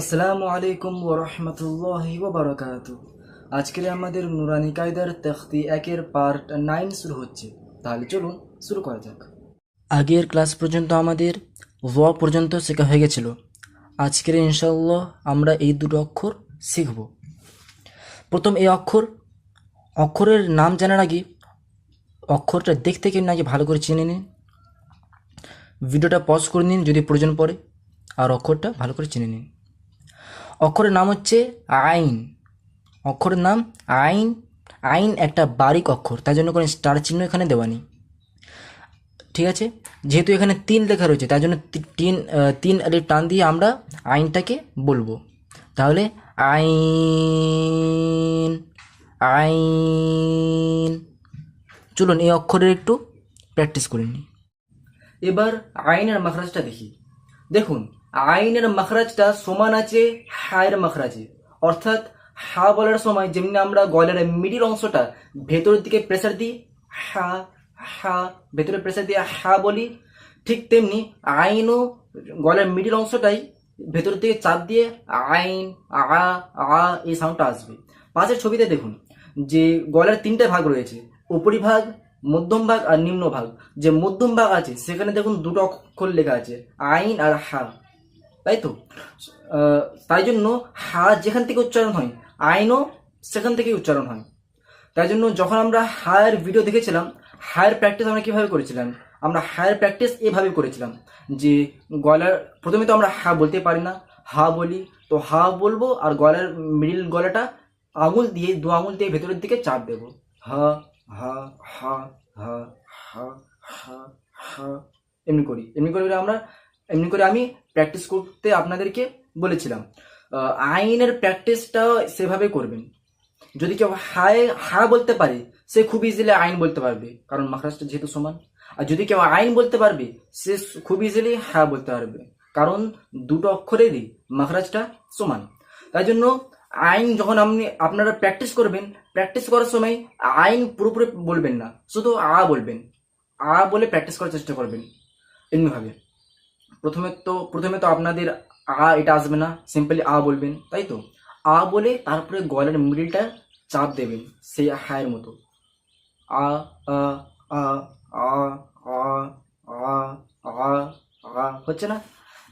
আসসালামু আলাইকুম ওয়া রাহমাতুল্লাহি ওয়া বারাকাতু আজকের আমাদের নুরানি কায়দার তখতি একের পার্ট নাইন শুরু হচ্ছে। তাহলে চলুন শুরু করা যাক। আগের ক্লাস পর্যন্ত আমাদের ল পর্যন্ত শেখা হয়ে গেছিল। আজকের ইনশাল্লাহ আমরা এই দুটো অক্ষর শিখব। প্রথম এই অক্ষর, অক্ষরের নাম জানার আগে অক্ষরটা দেখতে কেন আগে ভালো করে চিনে নিন। ভিডিওটা পজ করে নিন যদি প্রয়োজন পড়ে, আর অক্ষরটা ভালো করে চিনে নিন। অক্ষরের নাম হচ্ছে আইন। অক্ষরের নাম আইন। আইন একটা বারিক অক্ষর তাই জন্য কোনো স্টার চিহ্ন এখানে দেওয়া ঠিক আছে? যেহেতু এখানে তিন লেখা রয়েছে তাই জন্য তিন তিন আলি টান দিয়ে আমরা আইনটাকে বলব। তাহলে আইন আইন। চলুন এই অক্ষরের একটু প্র্যাকটিস করে নিই। এবার আইনের মাখরাজটা দেখি। দেখুন আইনের মাখরাজটা সমান আছে হায়ের মাখরাজে। অর্থাৎ হা বলার সময় যেমনি আমরা গলার মিডিল অংশটা ভেতরের দিকে প্রেসার দিই, হা হা, ভেতরে প্রেসার দিয়ে হা বলি, ঠিক তেমনি আইনও গলার মিডিল অংশটাই ভেতরের দিকে চাপ দিয়ে আইন, আ আ এই সাউন্ডটা আসবে। পাশের ছবিতে দেখুন যে গলার তিনটে ভাগ রয়েছে উপরিভাগ মধ্যম ভাগ আর নিম্ন ভাগ। যে মধ্যম ভাগ আছে, সেখানে দেখুন দুটো অক্ষর লেখা আছে, আইন আর হা। তাই তো? তাই জন্য হা যেখান থেকে উচ্চারণ হয় আইনও সেখান থেকে উচ্চারণ হয়। তাই জন্য যখন আমরা হায়ার ভিডিও দেখেছিলাম, হায়ার প্র্যাকটিস আমরা কীভাবে করেছিলাম? আমরা হায়ার প্র্যাকটিস এভাবে করেছিলাম যে গলার, প্রথমে তো আমরা হা বলতে পারি না, হা বলি, তো হা বলব আর গলার মিডিল গলাটা আঙুল দিয়ে, দু আঙুল দিয়ে ভেতরের দিকে চাপ দেবো। হা হা হা হা হা হা হা, এমনি করি, এমনি করে আমরা, এমনি করে আমি প্র্যাকটিস করতে আপনাদেরকে বলেছিলাম। আইনের প্র্যাকটিসটা সেভাবে করবেন। যদি কেউ হায় হা বলতে পারে, সে খুব ইজিলি আইন বলতে পারবে, কারণ মাখরাজটা যেহেতু সমান। আর যদি কেউ আইন বলতে পারবে, সে খুব ইজিলি হা বলতে পারবে, কারণ দুটো অক্ষরেরই মাখরাজটা সমান। তাই জন্য আইন যখন আপনি, আপনারা প্র্যাকটিস করবেন প্র্যাকটিস করার সময় আইন পুরোপুরি বলবেন না, শুধু আ বলবেন। আ বলে প্র্যাকটিস করার চেষ্টা করবেন। এমনিভাবে। প্রথমে তো প্রথমে তো আপনাদের আ এটা আসবে না সিম্পলি আ বলবেন তাই তো আ বলে তারপরে গলার মিডিলটা চাপ দেবেন সেই হায়ের মতো আ আ আ আ আ আ আ আ হচ্ছে না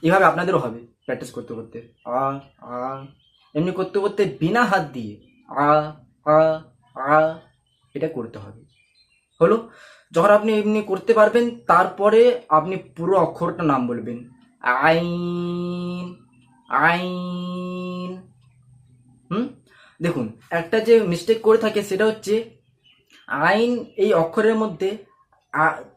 এভাবে আপনাদেরও হবে প্র্যাকটিস করতে করতে আ আ এমনি করতে করতে বিনা হাত দিয়ে আ আ আ এটা করতে হবে হলো, যখন আপনি এমনি করতে পারবেন, তারপরে আপনি পুরো অক্ষরটা নাম বলবেন। আইন আইন। হুম? দেখুন, একটা যে মিস্টেক করে থাকে সেটা হচ্ছে, আইন এই অক্ষরের মধ্যে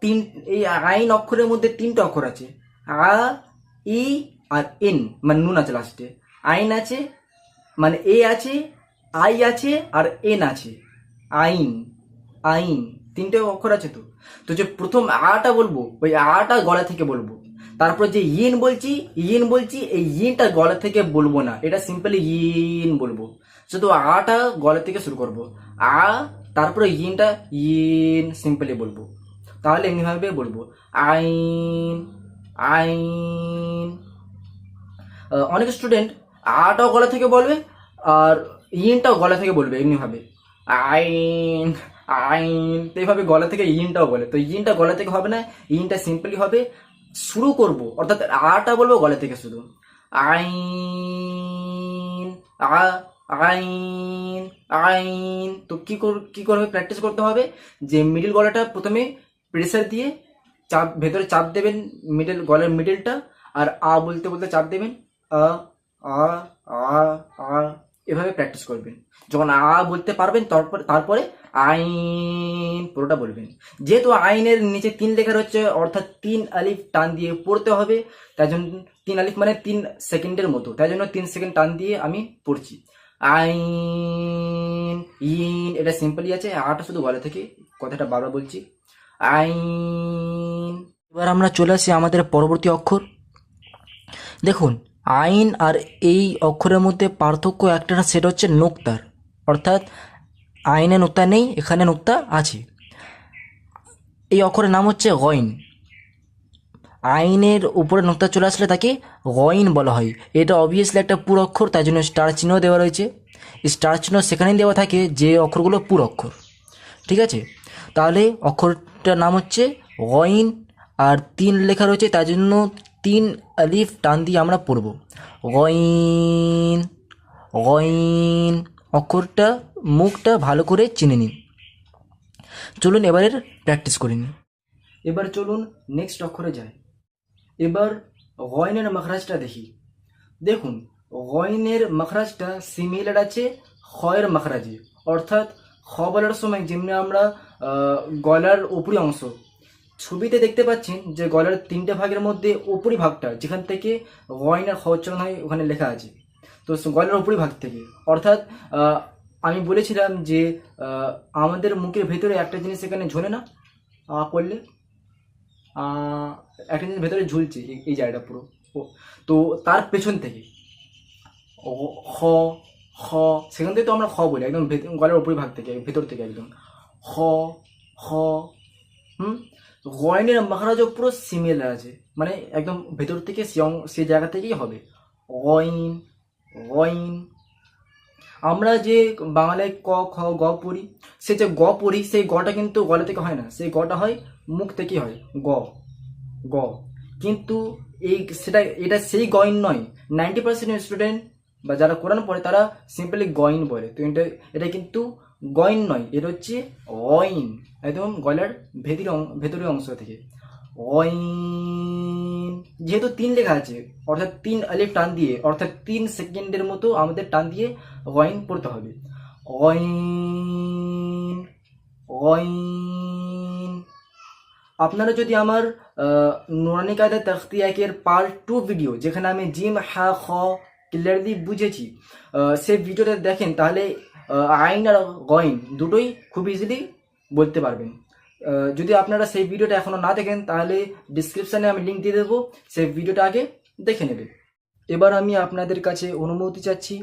তিন, এই আইন অক্ষরের মধ্যে তিনটা অক্ষর আছে। আ, ই আর এন মানে নুন আছে লাস্টে আইন আছে মানে এ আছে, আই আছে আর এন আছে। আইন আইন। তিনটে অক্ষর আছে তো। তো যে প্রথম আটা বলব, ওই আটা গলা থেকে বলব। তারপর যে ইন বলছি ইন বলছি, এই ইনটা গলা থেকে বলব না। এটা সিম্পলি ইন বলব। শুধু আটা গলা থেকে শুরু করব। আ, তারপরে ইনটা ইন সিম্পলি বলব। তাহলে এমনিভাবে বলব, আইন আইন। অনেক স্টুডেন্ট আটাও গলা থেকে বলবে আর ইনটাও গলা থেকে বলবে এমনিভাবে। আইন। আইন এইভাবে গলা থেকে ইনটাও বলে। তো ইনটা গলা থেকে হবে না, ইনটা সিম্পলি হবে, শুরু করব। অর্থাৎ আটা বলব, গলা থেকে শুধু আইন, আ, আইন আইন। তো কি কর, কি করবে? প্র্যাকটিস করতে হবে যে মিডিল গলাটা প্রথমে প্রেসার দিয়ে চাপ, ভেতরে চাপ দেবেন মিডল গলার মিডলটা আর আ বলতে বলতে চাপ দেবেন, আ আ আ আ। এভাবে প্র্যাকটিস করবেন। যখন আ বলতে পারবেন, তারপর, তারপরে আইন, পুরোটা বলবেন। যেহেতু আইনের নিচে তিন লেখা রয়েছে, অর্থাৎ তিন আলিফ টান দিয়ে পড়তে হবে, তাই জন্য তিন আলিফ মানে তিন সেকেন্ডের মতো, তাই জন্য তিন সেকেন্ড টান দিয়ে আমি পড়ছি। আইন, ইন, এটা সিম্পলি আছে, আটা শুধু গলা থেকে কথাটা বারবার বলছি। আইন, এবার আমরা চলে আসি আমাদের পরবর্তী অক্ষর। দেখুন আইন আর এই অক্ষরের মধ্যে পার্থক্য একটা না সেটা হচ্ছে নোক্তার অর্থাৎ আইনে নোক্তা নেই, এখানে নোক্তা আছে। এই অক্ষরের নাম হচ্ছে গইন। আইনের উপরে নোক্তা চলে আসলে তাকে গইন বলা হয়। এটা অবভিয়াসলি একটা পুর অক্ষর, তাই জন্য স্টার চিহ্ন দেওয়া রয়েছে। স্টার চিহ্ন সেখানেই দেওয়া থাকে যে অক্ষরগুলো পুর অক্ষর। ঠিক আছে? তাহলে অক্ষরটার নাম হচ্ছে গইন, আর তিন লেখা রয়েছে তার জন্য তিন আলিফ টান দিয়ে আমরা পড়ব। গইন গইন, অক্ষরটা, মুখটা ভালো করে চিনে নিন। চলুন এবারের প্র্যাকটিস করে নিন এবার চলুন নেক্সট অক্ষরে যাই। এবার গয়নের মাখরাজটা দেখি। দেখুন গয়নের মাখরাজটা সিমিলার আছে খয়ের মাখরাজে। অর্থাৎ খ বলার সময় যেমনি আমরা গলার উপরি অংশ ছবিতে দেখতে পাচ্ছেন যে গলার তিনটে ভাগের মধ্যে উপরি ভাগটা, যেখান থেকে গয়নার খ উচ্চারণ হয়, ওখানে লেখা আছে। তো গলার উপরি ভাগ থেকে। অর্থাৎ আমি বলেছিলাম যে আমাদের মুখের ভেতরে একটা জিনিস এখানে ঝোলে না। আ করলে একটা জিনিস ভেতরে ঝুলছে এই- জায়গাটা পুরো। তো তার পেছন থেকে খ খ, সেখান থেকে তো আমরা খ বলি, একদম গলার উপরি ভাগ থেকে, ভেতর থেকে একদম। খ খ, হুম? তো গয়নের মাখারাজও পুরো সিমিলার আছে। মানে একদম ভেতর থেকে সে জায়গা থেকেই হবে। গইন গইন আমরা যে বাংলায় ক, খ, গ পড়ি, সে যে গ পড়ি, সেই গটা কিন্তু গলা থেকে হয় না। সেই গটা হয়, মুখ থেকে হয়। গ গ। কিন্তু এই সেটা, এটা সেই গইন নয়। নাইনটি পার্সেন্ট স্টুডেন্ট বা যারা কোরআন পড়ে, তারা সিম্পলি গইন বলে তো এটা এটা কিন্তু গইন নয় এটা হচ্ছে অইন। একদম গলার ভেতরি ভেতরের অংশ থেকে। অইন। যেহেতু তিন লেখা আছে, অর্থাৎ তিন আলিফ টান দিয়ে, অর্থাৎ তিন সেকেন্ডের মতো আমাদের টান দিয়ে ওয়াইন পড়তে হবে। ওয়াইন ওয়াইন আপনারা যদি আমার নুরানি কায়দা তখতি একের পার্ট টু ভিডিও যেখানে আমি জিম, হা, খ ক্লিয়ারলি বুঝেছি সে ভিডিওটা দেখেন, তাহলে আইন আর গইন দুটোই খুব ইজিলি বলতে পারবেন। যদি আপনারা সেই ভিডিওটা এখনও না দেখেন, তাহলে ডিসক্রিপশানে আমি লিঙ্ক দিয়ে দেবো, সেই ভিডিওটা আগে দেখে নেবে এবার আমি আপনাদের কাছে অনুমতি চাচ্ছি,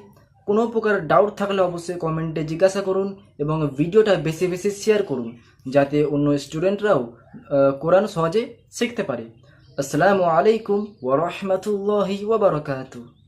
কোনো প্রকার ডাউট থাকলে অবশ্যই কমেন্টে জিজ্ঞাসা করুন এবং ভিডিওটা বেশি বেশি শেয়ার করুন, যাতে অন্য স্টুডেন্টরাও কোরআন সহজে শিখতে পারে। আসসালামু আলাইকুম ওয়া রাহমাতুল্লাহি ওয়া বারাকাতুহু।